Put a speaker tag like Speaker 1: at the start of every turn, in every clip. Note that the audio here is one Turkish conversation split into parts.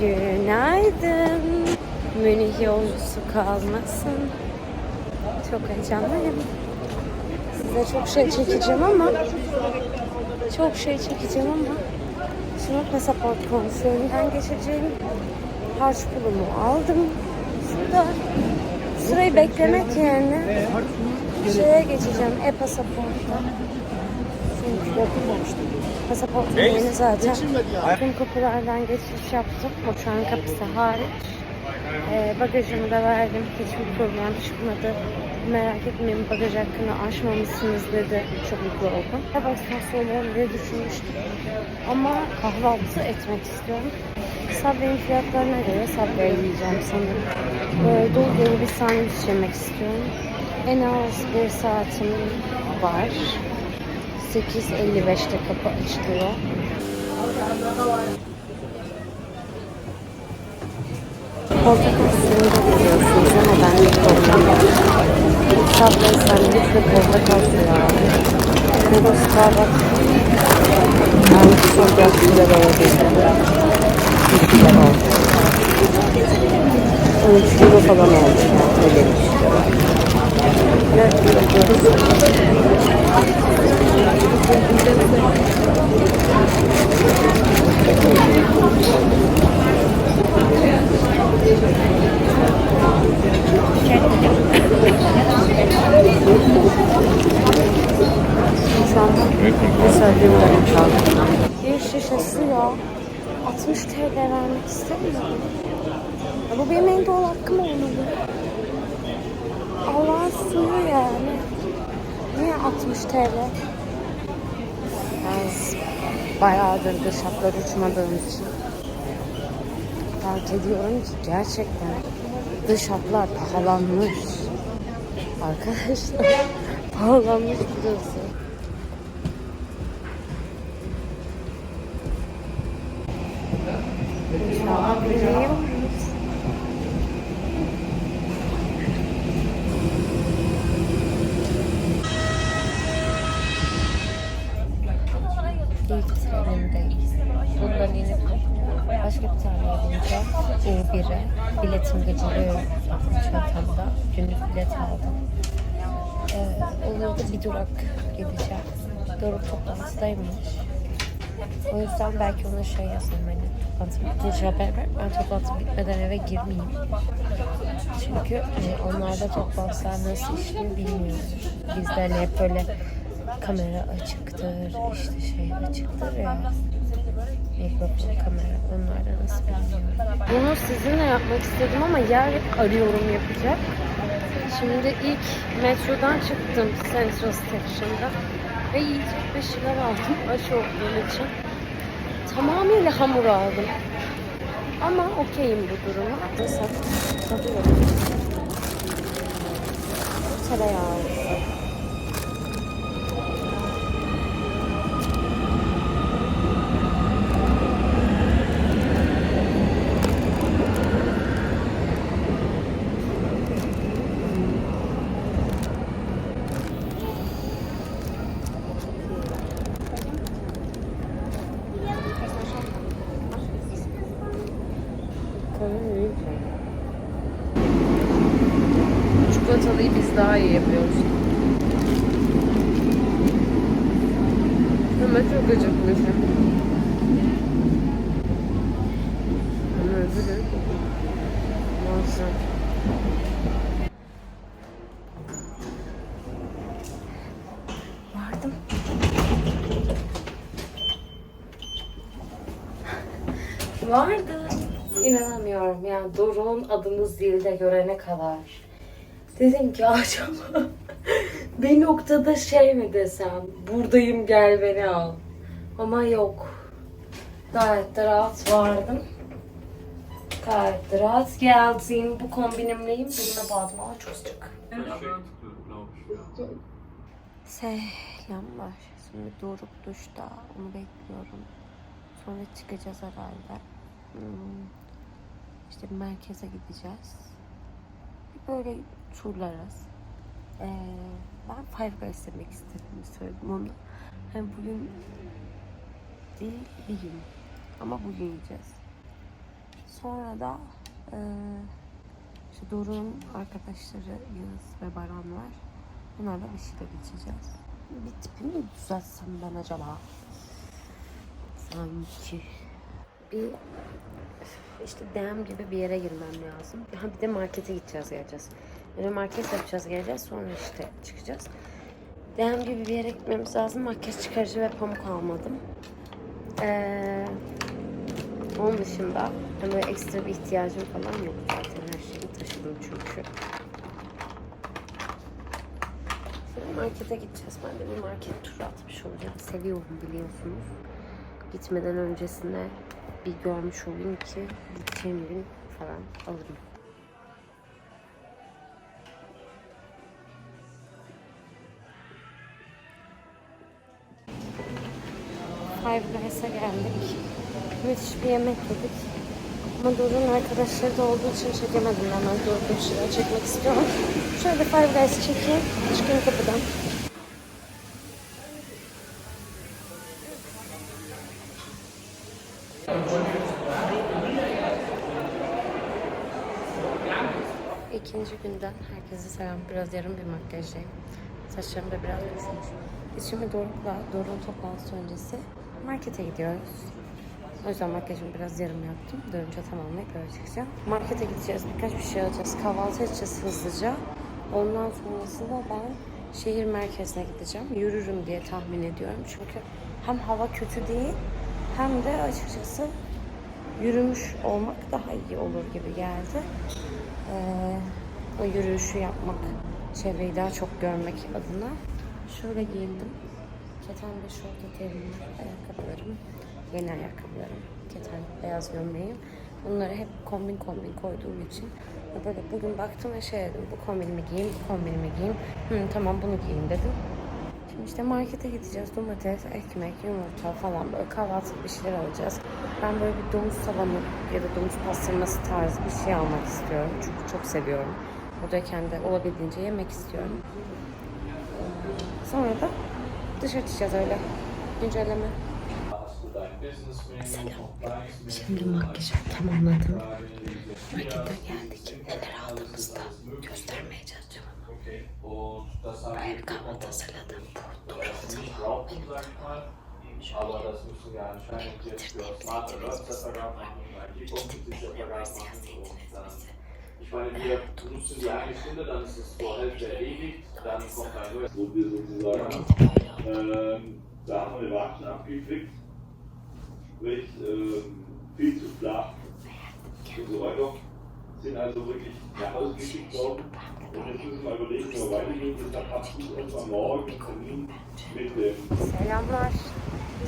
Speaker 1: Günaydın. Münih yolcusu kalmasın. Çok heyecanlıyım. Size çok şey çekeceğim ama çok şey çekeceğim ama şimdi pasaport kontrolünden geçeceğim. Harç pulumu aldım. Şurada sırayı beklemek yerine şeye geçeceğim e-pasaporta. Çünkü pasaportum yeni zaten. Tüm kapılardan geçiş yaptım. Uçağın kapısı hariç. Ee, bagajımı da verdim. Hiçbir problem çıkmadı. Merak etmeyin bagaj hakkını aşmamışsınız dedi. Çok mutlu oldum. Tabak söylerim diye düşünmüştüm. Ama kahvaltı etmek istiyorum. Subway'in fiyatlarına göre Subway yiyeceğim sanırım. Böyle dolu dolu bir sandviç yemek istiyorum. En az bir saatim var. 8.55'te kapı açılıyor. Portakal suyunu da biliyorsunuz ama ben de yok. Subway sandviç ve portakal suyu aldım. Burada Starbucks yani çok yaşlılar olabildi. 2 lira oldu. 13 euro falan oldu. Öyle bir şey. 4 euro Bir şişe suya 60 TL vermek istemiyorum. Ya bu benim en doğal hakkım olmalı. Allah'ın suyu yani. Niye 60 TL? Ben bayağıdır dışarılar uçmadığım için fark ediyorum ki gerçekten dış hatlar pahalanmış. Arkadaşlar pahalanmış burası. İnşallah bileyim. Yapınca U1'e biletim geceliği çantamda günlük bilet aldım. Ee, olur da bir durak gideceğim. Doruk toplantıdaymış. O yüzden belki ona şey yazayım hani toplantı bitince haber ver. Ben toplantı bitmeden eve girmeyeyim. Çünkü hani onlarda toplantılar nasıl işliyor bilmiyorum. Bizde hani hep böyle kamera açıktır, işte şey açıktır ya. Mikrofon, kamera onlarda nasıl bilmiyorum. Bunu sizinle yapmak istedim ama yer arıyorum yapacak. Şimdi ilk metrodan çıktım Central Station'da ve yiyecek bir şeyler aldım aç olduğum için. Tamamıyla hamur aldım. Ama okeyim bu duruma. Mesela tadıyorum. Tereyağı.
Speaker 2: Çikolatalıyı biz daha iyi yapıyoruz. Ama çok acıkmışım. Ama özür Olsun.
Speaker 1: Vardım. Vardı. İnanamıyorum yani Doruk'un adını zilde görene kadar. Dedim ki acaba bir noktada şey mi desem buradayım gel beni al. Ama yok. Gayet de rahat vardım. Gayet de rahat geldim. Bu kombinimleyim. Birine bağladım ama çok sıcak. Selamlar. Şimdi Doruk duşta. Onu bekliyorum. Sonra çıkacağız herhalde. Hmm. İşte merkeze gideceğiz. Böyle turlarız. Ee, ben Five Guys yemek istediğimi söyledim onu. Hem bugün değil bir gün. Ama bugün yiyeceğiz. Sonra da e, işte Doruk'un arkadaşları Yağız ve Baran var. Bunlarla bir şeyler içeceğiz. Bir tipimi mi düzeltsem ben acaba? Sanki. Bir işte DM gibi bir yere girmem lazım. Ha bir de markete gideceğiz geleceğiz. Böyle market yapacağız geleceğiz sonra işte çıkacağız. DM gibi bir yere gitmemiz lazım. Makyaj çıkarıcı ve pamuk almadım. Ee, onun dışında hani böyle ekstra bir ihtiyacım falan yok zaten. Her şeyi taşıdım çünkü. Şimdi markete gideceğiz. Ben de bir market turu atmış olacağım. Seviyorum biliyorsunuz. Gitmeden öncesinde bir görmüş olayım ki gideceğim gün falan alırım. Five Guys'a geldik. Müthiş bir yemek yedik. Ama Doruk'un arkadaşları da olduğu için çekemedim hemen. Doruk'un şeyler çekmek istiyorum. Şöyle Five Guys çekeyim. Çıkayım kapıdan. Günden herkese selam. Biraz yarım bir makyajlıyım. Saçlarım da biraz düşmüş. Biz şimdi Doruk'la, Doruk'un toplantısı öncesi markete gidiyoruz. O yüzden makyajımı biraz yarım yaptım. Dönünce tamamlayıp öyle çıkacağım. Markete gideceğiz. Birkaç bir şey alacağız. Kahvaltı edeceğiz hızlıca. Ondan sonrasında ben şehir merkezine gideceğim. Yürürüm diye tahmin ediyorum. Çünkü hem hava kötü değil hem de açıkçası yürümüş olmak daha iyi olur gibi geldi. Ee, o yürüyüşü yapmak, çevreyi daha çok görmek adına şöyle giyindim. Keten bir şort eteğim ayakkabılarım, yeni ayakkabılarım, keten beyaz gömleğim. Bunları hep kombin kombin koyduğum için böyle bugün baktım ve şey dedim, bu kombinimi giyeyim, bu kombinimi giyeyim. Hı, tamam bunu giyeyim dedim. Şimdi işte markete gideceğiz. Domates, ekmek, yumurta falan böyle kahvaltılık bir şeyler alacağız. Ben böyle bir domuz salamı ya da domuz pastırması tarzı bir şey almak istiyorum. Çünkü çok seviyorum. Buradayken de olabildiğince yemek istiyorum. Sonra da dışarı çıkacağız öyle. Güncelleme.
Speaker 3: Selam.
Speaker 1: Şimdi makyajı tamamladım. Markete geldik. Neler aldığımızı da göstermeye çalışacağım ama. Buraya bir kahvaltı hazırladım. Bu doğrultumu benim tabağım.
Speaker 3: Aber das müssen wir anscheinend jetzt für smarte Separat
Speaker 1: İki tip peynir var, siyah zeytin ezmesi.
Speaker 3: Ich meine, wir nutzen die eine Stunde, dann ist es zur Hälfte erledigt, dann kommt ein neues, wo wir sozusagen, ähm, da haben wir Watschen abgekriegt, sprich ähm, viel zu flach. Und so weiter, sind also wirklich ja, ausgeschickt worden.
Speaker 1: Selamlar.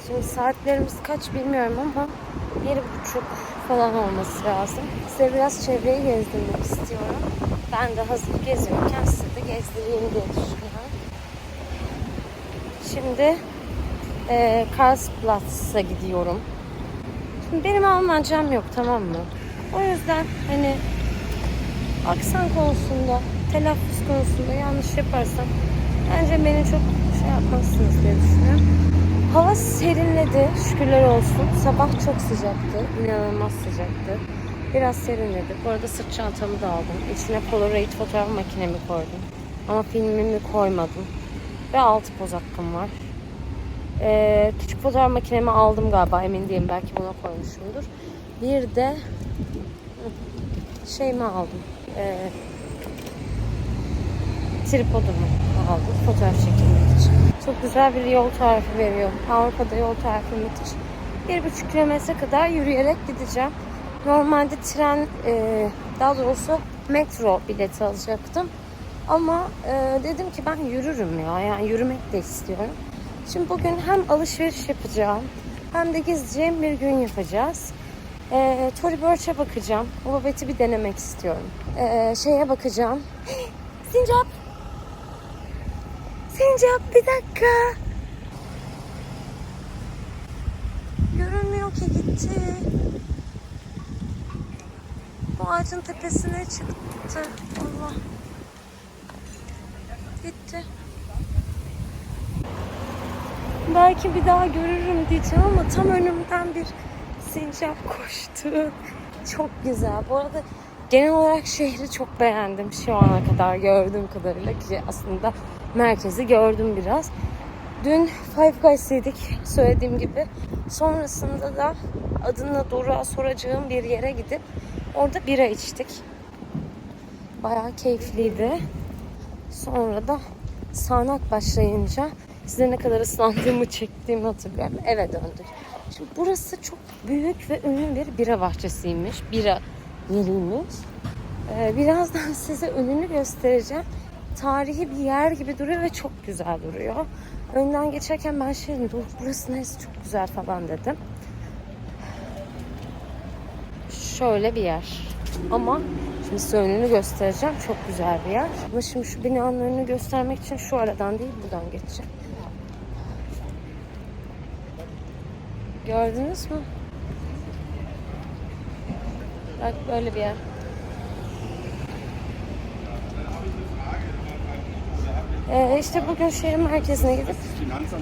Speaker 1: Şimdi saatlerimiz kaç bilmiyorum ama bir buçuk falan olması lazım. Size biraz çevreyi gezdirmek istiyorum. Ben de hazır geziyorken size de gezdireyim diye düşünüyorum. Şimdi e, Karlsplatz'a gidiyorum. Şimdi benim Almancam yok tamam mı? O yüzden hani aksan konusunda, telaffuz konusunda yanlış yaparsam bence beni çok şey yapmazsınız diye düşünüyorum. Hava serinledi şükürler olsun. Sabah çok sıcaktı. inanılmaz sıcaktı. Biraz serinledi. Bu arada sırt çantamı da aldım. İçine Polaroid fotoğraf makinemi koydum. Ama filmimi koymadım. Ve altı poz hakkım var. Ee, küçük fotoğraf makinemi aldım galiba emin değilim. Belki buna koymuşumdur. Bir de şeyimi aldım. Ee, tripodumu aldım fotoğraf çekilmek için. Çok güzel bir yol tarifi veriyor. Avrupa'da yol tarifi müthiş. Bir buçuk kilometre kadar yürüyerek gideceğim. Normalde tren, e, daha doğrusu metro bileti alacaktım. Ama e, dedim ki ben yürürüm ya. Yani yürümek de istiyorum. Şimdi bugün hem alışveriş yapacağım hem de gezeceğim bir gün yapacağız. E, Tory Burch'e bakacağım. Babeti bir denemek istiyorum. E, şeye bakacağım. Sincap. Sincap bir dakika. Görünmüyor ki gitti. Bu ağacın tepesine çıktı. Allah. Gitti. Belki bir daha görürüm diyeceğim ama tam önümden bir sincap koştu. Çok güzel. Bu arada genel olarak şehri çok beğendim şu ana kadar gördüğüm kadarıyla ki aslında merkezi gördüm biraz. Dün Five Guys yedik söylediğim gibi. Sonrasında da adını Doruk'a soracağım bir yere gidip orada bira içtik. Bayağı keyifliydi. Sonra da sağanak başlayınca size ne kadar ıslandığımı çektiğimi hatırlıyorum. Eve döndük. Şimdi burası çok büyük ve ünlü bir bira bahçesiymiş. Bira yeriymiş. Ee, birazdan size önünü göstereceğim. Tarihi bir yer gibi duruyor ve çok güzel duruyor. Önden geçerken ben şey dedim, "Dur, burası neresi çok güzel falan dedim. Şöyle bir yer. Ama şimdi size önünü göstereceğim. Çok güzel bir yer. Ama şimdi şu binanın önünü göstermek için şu aradan değil buradan geçeceğim. Gördünüz mü? Bak böyle bir yer. Ee, işte bugün şehir merkezine gidip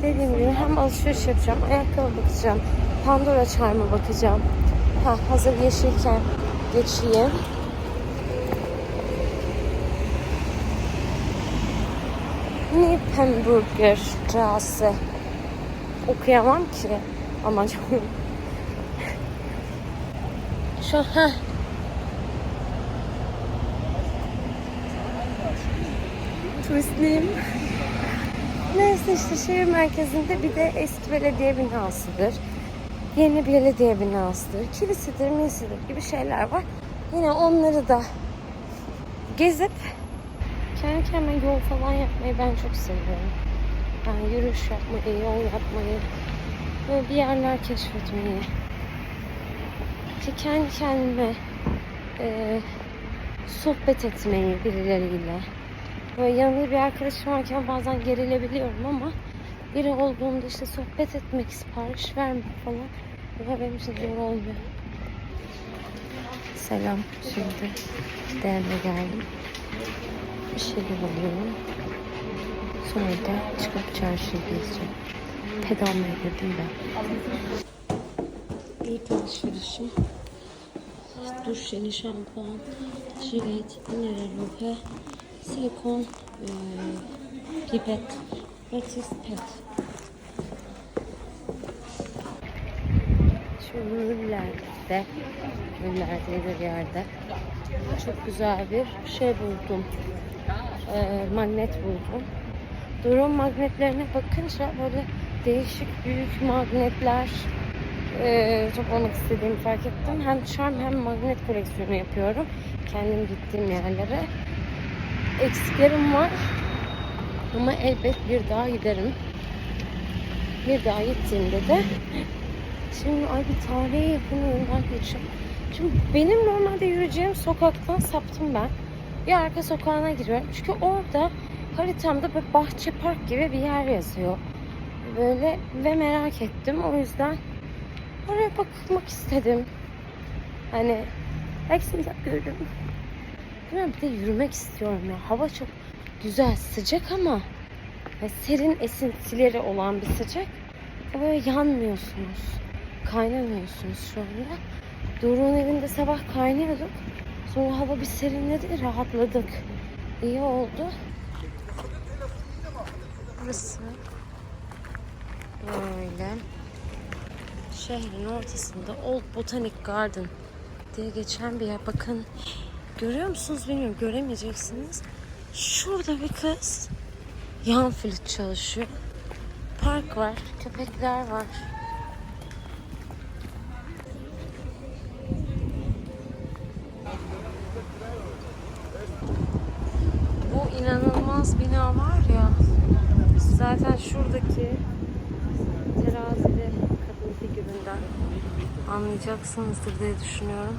Speaker 1: dediğim gibi hem alışveriş yapacağım, ayakkabı bakacağım, Pandora çarmı bakacağım. Ha, hazır yeşilken geçeyim. Nippenburger Straße. Okuyamam ki. Ama. Şu ha. Turistliyim. Neyse işte şehir merkezinde bir de eski belediye binasıdır. Yeni belediye binasıdır. Kilisedir, milisidir gibi şeyler var. Yine onları da gezip kendi kendime yol falan yapmayı ben çok seviyorum. Yani yürüyüş yapmayı, yol yapmayı, böyle bir yerler keşfetmeyi. İşte kendi kendime e, sohbet etmeyi birileriyle. Böyle yanında bir arkadaşım varken bazen gerilebiliyorum ama biri olduğunda işte sohbet etmek, sipariş vermek falan bu benim için zor olmuyor. Selam. Şimdi DM'e geldim. Bir şeyler alıyorum. Sonra da çıkıp çarşıya gezeceğim. Pedalmaya girdim ben. İlk alışverişim. Duş jeli, şampuan, jilet, mineral ruhe, silikon, e, pipet tiz pet. Şu Müller'de, Müller'de bir yerde çok güzel bir şey buldum. Ee, magnet buldum. Drone magnetlerine bakınca böyle değişik büyük magnetler e, toplamak istediğimi fark ettim. Hem charm hem magnet koleksiyonu yapıyorum. Kendim gittiğim yerlere. Eksiklerim var. Ama elbet bir daha giderim. Bir daha gittiğimde de Şimdi ay bir tarihi yapının önünden geçiyorum. Şimdi benim normalde yürüyeceğim sokaktan saptım ben. Bir arka sokağına giriyorum. Çünkü orada haritamda böyle bahçe park gibi bir yer yazıyor. Böyle ve merak ettim. O yüzden oraya bakmak istedim. Hani belki gördüm. Bilmiyorum bir de yürümek istiyorum ya. Hava çok güzel, sıcak ama ve serin esintileri olan bir sıcak. Böyle yanmıyorsunuz kaynamıyorsunuz şu anda. Doruk'un evinde sabah kaynıyorduk. Sonra hava bir serinledi, rahatladık. İyi oldu. Burası böyle şehrin ortasında Old Botanic Garden diye geçen bir yer. Bakın görüyor musunuz bilmiyorum göremeyeceksiniz. Şurada bir kız yan flüt çalışıyor. Park var, köpekler var. Bu inanılmaz bina var ya. Zaten şuradaki terazili kadın figüründen anlayacaksınızdır diye düşünüyorum.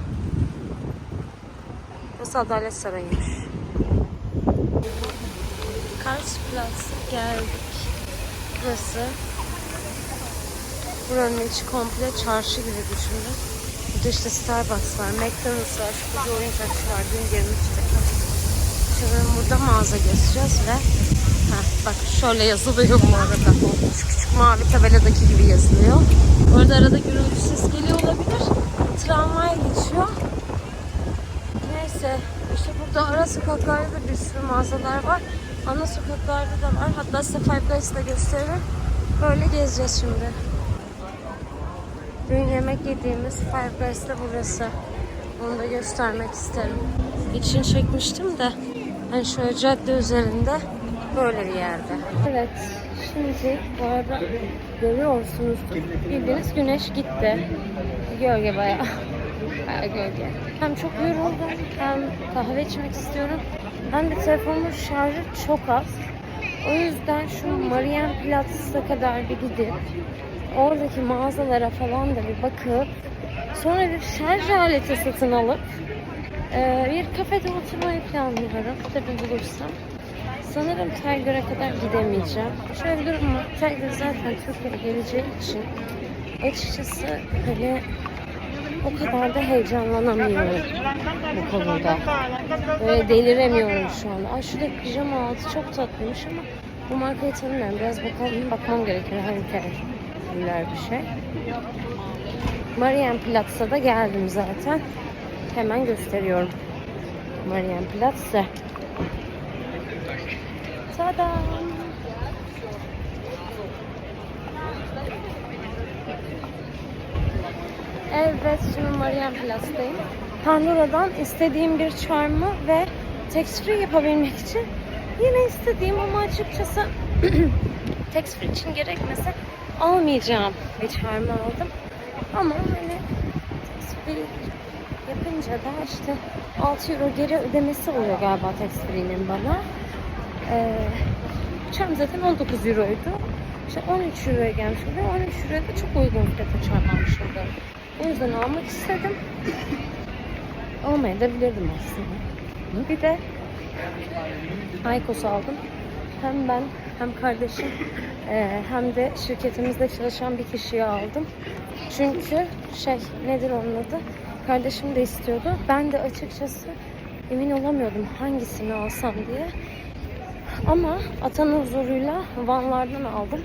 Speaker 1: Burası Adalet Sarayı'ymış. Karlsplatz geldik. Burası buranın içi komple çarşı gibi düşünün. Burada işte Starbucks var, McDonald's var, şu bir oyuncakçı var. Dün girmiştik. Şimdi burada mağaza gezeceğiz ve Heh, bak şöyle yazılıyor bu arada. Şu küçük mavi tabeladaki gibi yazılıyor. Bu arada arada gürültü ses geliyor olabilir. Tramvay geçiyor. Neyse işte burada ara sokaklarda da bir sürü mağazalar var. Ana sokaklarda da var. Hatta size Five Guys'ı da gösteririm. Böyle gezeceğiz şimdi. Dün yemek yediğimiz Five da burası. Onu da göstermek isterim. İçini çekmiştim de hani şöyle cadde üzerinde böyle bir yerde. Evet. Şimdi bu arada görüyorsunuz bildiğiniz güneş gitti. Gölge bayağı. Bayağı gölge. Hem çok yoruldum hem kahve içmek istiyorum. Hem de telefonumun şarjı çok az. O yüzden şu Marienplatz'a kadar bir gidip oradaki mağazalara falan da bir bakıp sonra bir şarj aleti satın alıp e, bir kafede oturmayı planlıyorum. Tabii bulursam. Sanırım Tiger'a kadar gidemeyeceğim. Şöyle bir durum var. Tiger zaten Türkiye'ye geleceği için açıkçası hani o kadar da heyecanlanamıyorum bu konuda. Böyle deliremiyorum şu anda. Ay şuradaki pijama altı çok tatlıymış ama bu markayı tanımıyorum. Biraz bakalım, bakmam gerekir. Hangi bir şey. Marienplatz'a da geldim zaten. Hemen gösteriyorum. Marienplatz'ı. Tada! Evet, şimdi Marienplatz'tayım. Pandora'dan istediğim bir charm'ı ve tax yapabilmek için yine istediğim ama açıkçası tax free için gerekmese almayacağım bir charm'ı aldım. Ama hani tax yapınca da işte 6 euro geri ödemesi oluyor galiba tax bana. Ee, charm zaten 19 euroydu. İşte 13 euroya gelmiş oluyor. 13 euroya da çok uygun fiyata charm almış oluyor. O yüzden almak istedim. Almaya da bilirdim aslında. Bir de Aykos aldım. Hem ben hem kardeşim eee, hem de şirketimizde çalışan bir kişiye aldım. Çünkü şey nedir onun adı? Kardeşim de istiyordu. Ben de açıkçası emin olamıyordum hangisini alsam diye. Ama atanın huzuruyla Vanlardan aldım.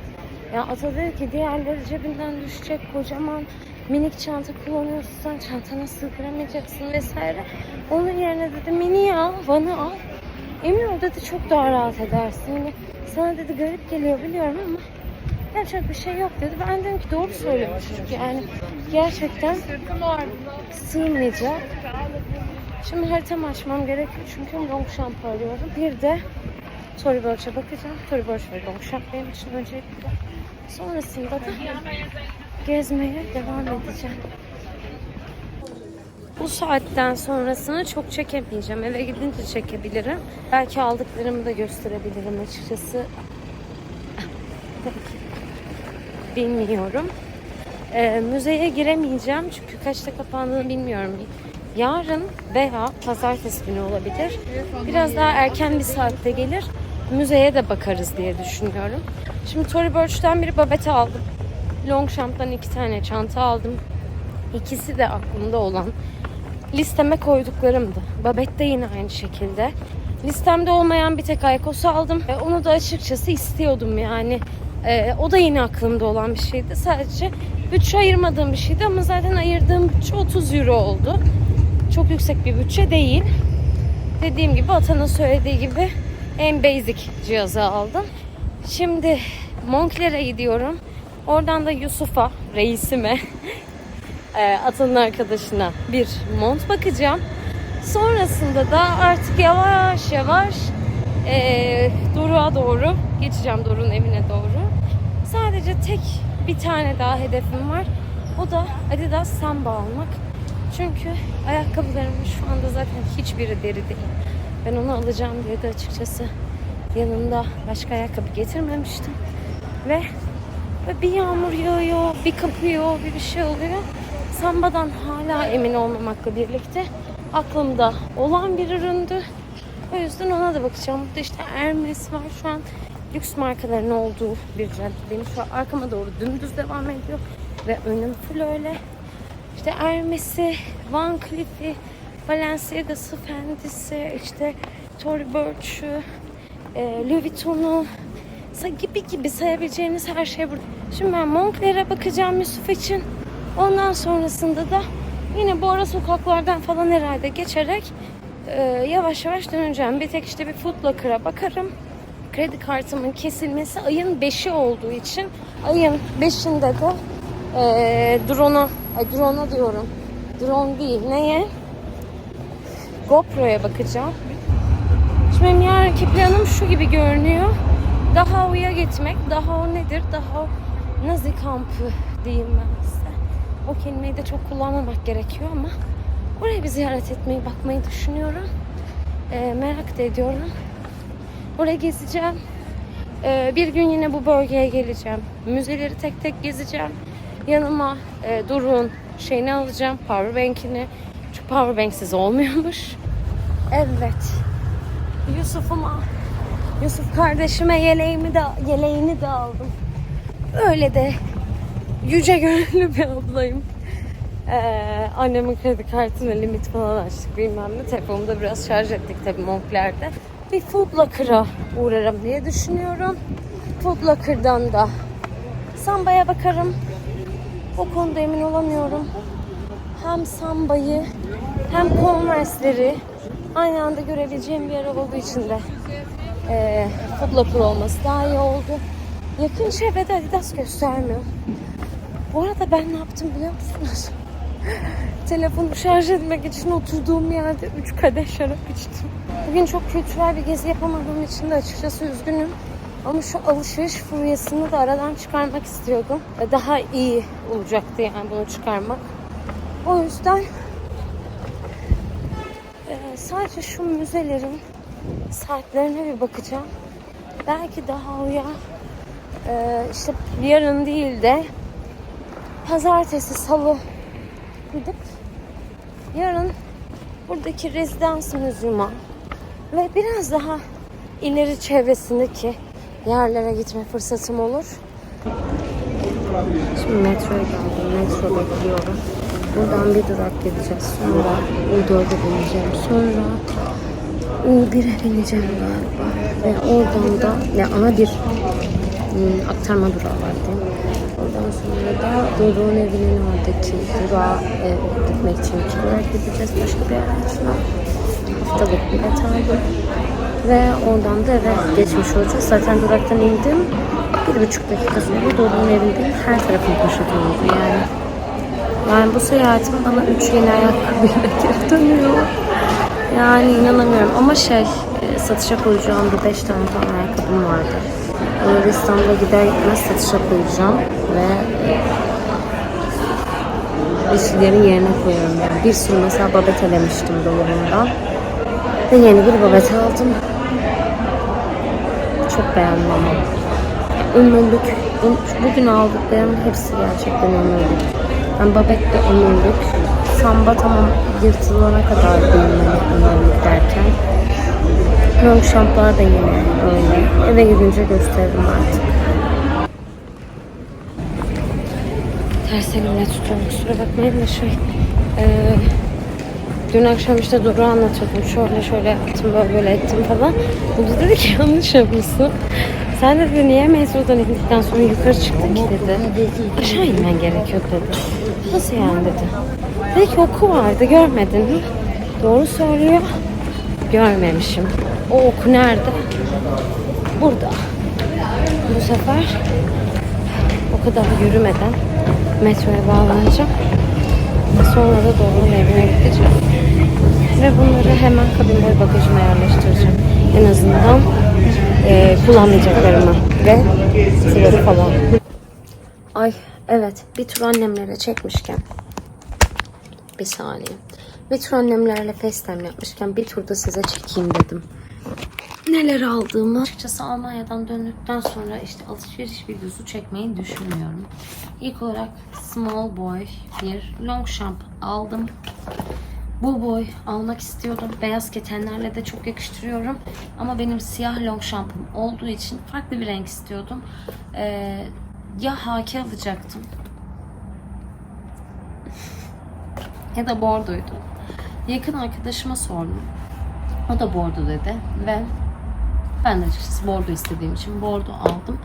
Speaker 1: Ya ata dedi ki diğerleri cebinden düşecek kocaman minik çanta kullanıyorsun sen çantana sığdıramayacaksın vesaire. Onun yerine dedi mini al, Van'ı al. Emin ol dedi çok daha rahat edersin. Yani sana dedi garip geliyor biliyorum ama yapacak bir şey yok dedi. Ben dedim ki doğru söylüyormuş çünkü yani gerçekten sığmayacak. Şimdi haritamı açmam gerekiyor çünkü Longchamp arıyorum. Bir de Tory Burch'a bakacağım. Tory Burch ve Longchamp benim için öncelikle. Sonrasında da gezmeye devam edeceğim. Bu saatten sonrasını çok çekemeyeceğim. Eve gidince çekebilirim. Belki aldıklarımı da gösterebilirim açıkçası. Bilmiyorum. Ee, müzeye giremeyeceğim çünkü kaçta kapandığını bilmiyorum. Yarın veya pazartesi günü olabilir. Biraz daha erken bir saatte gelir. Müzeye de bakarız diye düşünüyorum. Şimdi Tory Burch'ten bir babete aldım. Longchamp'tan iki tane çanta aldım. İkisi de aklımda olan listeme koyduklarımdı. Babette de yine aynı şekilde. Listemde olmayan bir tek Aykos'u aldım. E, onu da açıkçası istiyordum yani. E, o da yine aklımda olan bir şeydi. Sadece bütçe ayırmadığım bir şeydi ama zaten ayırdığım bütçe 30 euro oldu. Çok yüksek bir bütçe değil. Dediğim gibi Atan'ın söylediği gibi en basic cihazı aldım. Şimdi Moncler'e gidiyorum. Oradan da Yusuf'a, reisime, e, Atan'ın arkadaşına bir mont bakacağım. Sonrasında da artık yavaş yavaş e, Doruk'a doğru geçeceğim Doruk'un evine doğru. Sadece tek bir tane daha hedefim var. O da Adidas Samba almak. Çünkü ayakkabılarımın şu anda zaten hiçbiri deri değil. Ben onu alacağım diye de açıkçası yanımda başka ayakkabı getirmemiştim. Ve, ve bir yağmur yağıyor, bir kapıyor, bir bir şey oluyor. Sambadan hala emin olmamakla birlikte aklımda olan bir üründü. O yüzden ona da bakacağım. Burada işte Hermes var şu an. Lüks markaların olduğu bir caddedeyim. Şu an arkama doğru dümdüz devam ediyor. Ve önüm full öyle. İşte Hermes'i, Van Cleef'i, Balenciaga'sı, Fendi'si, işte Tory Burch'ü, e, Louis Vuitton'u gibi gibi sayabileceğiniz her şey burada. Şimdi ben Moncler'e bakacağım Yusuf için. Ondan sonrasında da yine bu ara sokaklardan falan herhalde geçerek Ee, yavaş yavaş döneceğim. Bir tek işte bir Footlocker'a bakarım. Kredi kartımın kesilmesi ayın 5'i olduğu için ayın 5'inde de ee, drone'a, ay drone'a diyorum. Drone değil. Neye? GoPro'ya bakacağım. Şimdi benim yarınki planım şu gibi görünüyor. Daha uya gitmek, daha o nedir? Daha o Nazi kampı diyeyim ben size. O kelimeyi de çok kullanmamak gerekiyor ama oraya bir ziyaret etmeyi, bakmayı düşünüyorum. Ee, merak da ediyorum. Oraya gezeceğim. Ee, bir gün yine bu bölgeye geleceğim. Müzeleri tek tek gezeceğim. Yanıma e, Durun şeyini alacağım, powerbank'ini. Çünkü powerbanksiz olmuyormuş. Evet. Yusuf'uma, Yusuf kardeşime yeleğimi de, yeleğini de aldım. Öyle de yüce gönüllü bir ablayım. Ee, annemin kredi kartına limit falan açtık bilmem ne. Telefonumu da biraz şarj ettik tabii Moncler'de. Bir Footlocker'a uğrarım diye düşünüyorum. Footlocker'dan da Samba'ya bakarım. O konuda emin olamıyorum. Hem Samba'yı hem Converse'leri aynı anda görebileceğim bir yer olduğu için de e, Footlocker olması daha iyi oldu. Yakın çevrede Adidas göstermiyor. Bu arada ben ne yaptım biliyor musunuz? Telefonu şarj etmek için oturduğum yerde 3 kadeh şarap içtim. Bugün çok kültürel bir gezi yapamadığım için de açıkçası üzgünüm. Ama şu alışveriş furyasını da aradan çıkarmak istiyordum. Daha iyi olacaktı yani bunu çıkarmak. O yüzden e, sadece şu müzelerin saatlerine bir bakacağım. Belki daha uya e, işte yarın değil de pazartesi, salı gidip yarın buradaki rezidans müzyuma ve biraz daha ileri çevresindeki yerlere gitme fırsatım olur. Şimdi metroya geldim. Metro bekliyorum. Buradan bir durak gideceğiz. Sonra U4'e bineceğim. Sonra U1'e bineceğim galiba. Ve oradan da ya ana bir hmm, aktarma durağı var değil mi? Ondan sonra da Doruk'un evinin oradaki durağa e, gitmek için kiralar gideceğiz başka bir araçla. Haftalık bilet aldım. Ve oradan da eve geçmiş olacağız. Zaten duraktan indim. Bir buçuk dakika sonra Doruk'un evindeyim. Her tarafım poşet oldu yani. Yani bu seyahatim bana üç yeni ayakkabıyla geri dönüyor. Yani inanamıyorum ama şey e, satışa koyacağım bir beş tane falan ayakkabım vardı. İstanbul'a gider gitmez satışa koyacağım ve e, bir şeylerin yerine koyuyorum yani. Bir sürü mesela babet elemiştim dolabımdan. Ve yeni bir babet aldım. Çok beğendim ama. Ömürlük. Bu- Bugün aldıklarım hepsi gerçekten ömürlük. Yani babet de ömürlük. Samba tamam yırtılana kadar giymeli ömürlük derken. Long şamplar da yine öyle. Eve gidince gösteririm artık. Ters elimle tutuyorum kusura bakmayın da şey. Eee Dün akşam işte Duru anlatıyordum. Şöyle şöyle yaptım, böyle böyle ettim falan. Bu dedi ki yanlış yapmışsın. Sen de dedi niye metrodan indikten sonra yukarı çıktın ki dedi. Aşağı inmen gerekiyor dedi. Nasıl yani dedi. Dedi ki oku vardı görmedin mi? Doğru söylüyor. Görmemişim. O oku nerede? Burada. Bu sefer o kadar yürümeden metroya bağlanacağım. Sonra da Doğru'nun evine gideceğim. Ve bunları hemen kabin boy bagajıma yerleştireceğim. En azından eee kullanmayacaklarımı ve sıvırı falan. Ay evet bir tur annemlere çekmişken bir saniye. Bir tur annemlerle FaceTime yapmışken bir turda size çekeyim dedim. Neler aldığımı açıkçası Almanya'dan döndükten sonra işte alışveriş videosu çekmeyi düşünmüyorum. İlk olarak Small Boy bir long champ aldım. Bu boy almak istiyordum. Beyaz ketenlerle de çok yakıştırıyorum. Ama benim siyah long champ'ım olduğu için farklı bir renk istiyordum. Ee, ya haki alacaktım ya da bordoydu. Yakın arkadaşıma sordum. O da bordo dedi ve ben de açıkçası bordo istediğim için bordo aldım.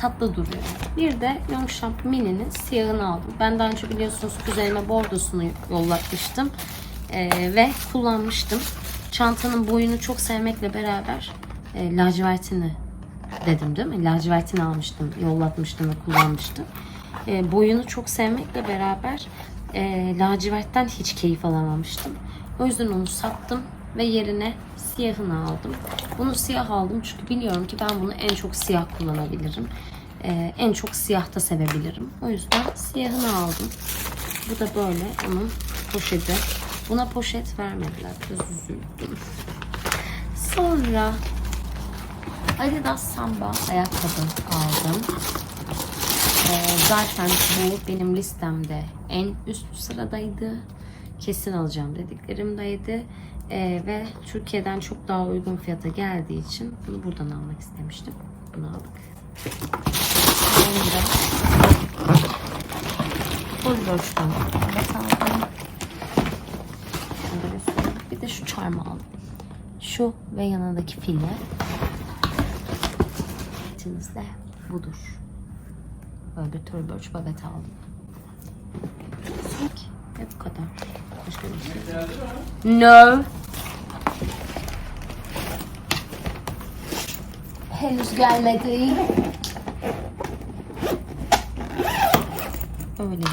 Speaker 1: Tatlı duruyor. Bir de Longchamp Mini'nin siyahını aldım. Ben daha önce biliyorsunuz kuzenime bordosunu yollatmıştım. Ee, ve kullanmıştım. çantanın boyunu çok sevmekle beraber e, lacivertini dedim değil mi? Lacivertini almıştım, yollatmıştım ve kullanmıştım. E, boyunu çok sevmekle beraber e, lacivertten hiç keyif alamamıştım. O yüzden onu sattım ve yerine siyahını aldım. Bunu siyah aldım çünkü biliyorum ki ben bunu en çok siyah kullanabilirim. E, en çok siyah da sevebilirim. O yüzden siyahını aldım. Bu da böyle onun poşeti. Buna poşet vermediler. Biraz üzüldüm. Sonra Adidas Samba ayakkabı aldım. Ee, zaten bu benim listemde en üst sıradaydı. Kesin alacağım dediklerimdeydi. Ee, ve Türkiye'den çok daha uygun fiyata geldiği için bunu buradan almak istemiştim. Bunu aldık. Sonra Burloş'tan evet. Bir de şu çarmı aldım. Şu ve yanındaki file. Etimiz de budur. Böyle bir turbörç babet aldım. Ve bu kadar. Başka bir şey. No. Henüz gelmedi. Öyle mi?